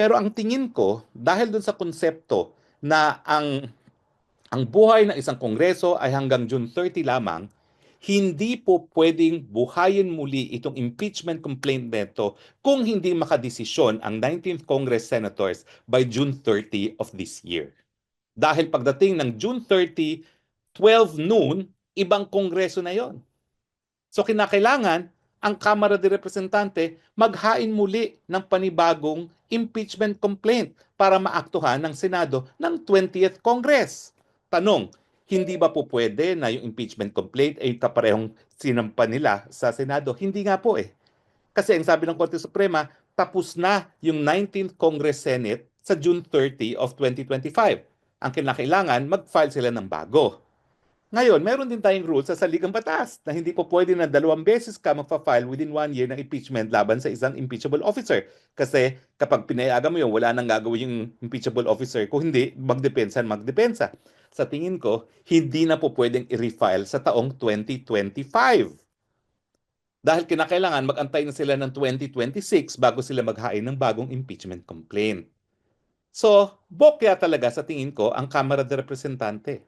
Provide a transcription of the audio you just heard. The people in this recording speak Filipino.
Pero ang tingin ko, dahil dun sa konsepto na ang ang buhay ng isang kongreso ay hanggang June 30 lamang, hindi po pwedeng buhayin muli itong impeachment complaint neto kung hindi makadesisyon ang 19th Congress Senators by June 30 of this year. Dahil pagdating ng June 30, 12 noon, ibang kongreso na yon. So kinakailangan ang Kamara de Representante maghain muli ng panibagong impeachment complaint para maaktuhan ng Senado ng 20th Congress. Tanong, hindi ba po pwede na yung impeachment complaint ay kaparehong sinampa nila sa Senado? Hindi nga po eh. Kasi ang sabi ng Korte Suprema, tapos na yung 19th Congress Senate sa June 30 of 2025. Ang kinakailangan, mag-file sila ng bago. Ngayon, meron din tayong rules sa saligang batas na hindi po pwede na dalawang beses ka magpa-file within one year ng impeachment laban sa isang impeachable officer. Kasi kapag pinayagan mo yun, wala nang gagawin yung impeachable officer. Kung hindi, magdepensa, magdepensa. Sa tingin ko, hindi na po pwedeng i-refile sa taong 2025. Dahil kinakailangan mag-antay na sila ng 2026 bago sila maghain ng bagong impeachment complaint. So, bokya talaga sa tingin ko ang Kamara de Representante.